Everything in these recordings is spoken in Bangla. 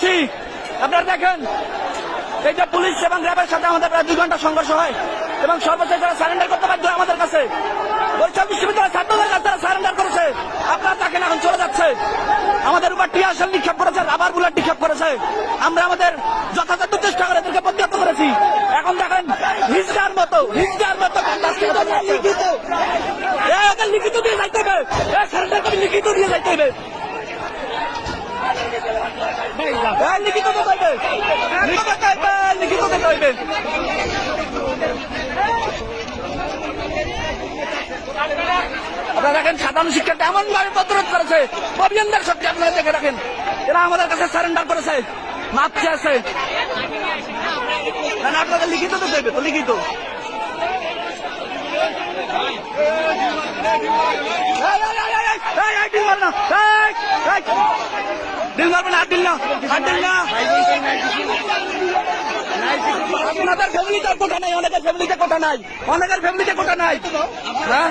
এলাকাবাসী আপনারা দেখেন, এই যে পুলিশ এবং র্যাবের সাথে আমাদের প্রায় দুই ঘণ্টা সংঘর্ষ হয় এবং সর্বশেষ তারা সারেন্ডার করতে বাধ্য আমাদের কাছে, বরিশাল বিশ্ববিদ্যালয়ের ছাত্রদের কাছে তারা সারেন্ডার করেছে। আপনারা দেখেন এখন চলে যাচ্ছে। আমাদের উপর টিয়ার সেল নিক্ষেপ করেছে, রাবার বুলেট নিক্ষেপ করেছে। আমরা আমাদের যথাযথ চেষ্টা করে এদেরকে প্রতিহত করেছি। এখন দেখেন হিজগার মতো হিজগার মতো লিখিত দিয়ে যাইতে হবে। সারেন্ডার করে লিখিত দিয়ে যাইতে হবে। আপনারা দেখেন সাধারণ শিক্ষার্থী এমন ভাবে প্রতিরোধ করেছে অভিযানদের শক্তি আপনারা দেখে রাখেন এরা আমাদের কাছে সারেন্ডার করেছে মাপ চেয়েছে না না, আপনাদের লিখিত তো দেবে তো লিখিত। আপনাদের ফ্যামিলিতে কোটা নাই অনেকের ফ্যামিলিতে কোটা নাই অনেকের ফ্যামিলিতে কোটা নাই হ্যাঁ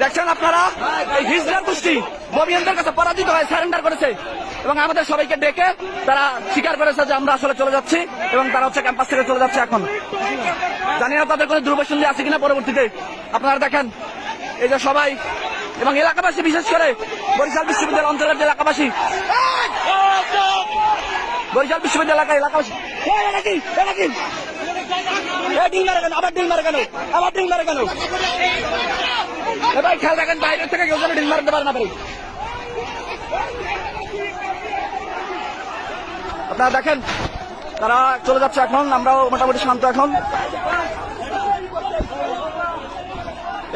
দেখছেন আপনারা? এই হিজড়ার গোষ্ঠী ববিয়ানদের কাছে পরাজিত হয়ে সারেন্ডার করেছে। এবং আমাদের সবাইকে ডেকে তারা স্বীকার করেছে যে আমরা আসলে চলে যাচ্ছি এবং তারা হচ্ছে ক্যাম্পাস থেকে চলে যাচ্ছে এখন। জানি না তাদের কোনো দুর্বসন্ধি আছে কিনা পরবর্তীতে। আপনারা দেখেন, এই যে সবাই, এবং এলাকাবাসী বিশেষ করে বরিশাল বিশ্ববিদ্যালয় যে এলাকাবাসী। বরিশাল বিশ্ববিদ্যালয় এলাকা এলাকাবাসী। মারে কেন? আবার কেন? আবার মারে কেন? খেয়াল বাইরের থেকে কেউ না আপনারা দেখেন, তারা চলে যাচ্ছে এখন, আমরাও মোটামুটি শান্ত এখন।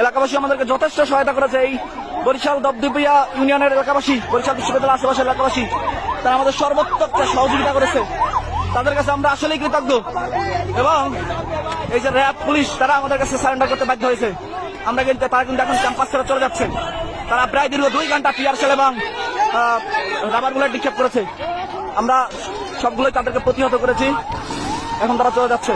এলাকাবাসী আমাদেরকে যথেষ্ট সহায়তা করেছে। এই বরিশাল দবদুবিয়া ইউনিয়নের এলাকাবাসী, বরিশাল বিশ্ববিদ্যালয় আশেপাশের এলাকাবাসী, তারা আমাদের সর্বোত্তম সহযোগিতা করেছে। তাদের কাছে আমরা আসলেই কৃতজ্ঞ। এবং এই যে র্যাব, পুলিশ, তারা আমাদের কাছে সারেন্ডার করতে বাধ্য হয়েছে। আমরা কিন্তু, তারা কিন্তু এখন ক্যাম্পাস ছেড়ে চলে যাচ্ছে। তারা প্রায় দীর্ঘ দুই ঘণ্টা টিয়ার সেল এবং রাবার বুলেট নিক্ষেপ করেছে। আমরা সবগুলোই তাদেরকে প্রতিহত করেছি। এখন তারা চলে যাচ্ছে।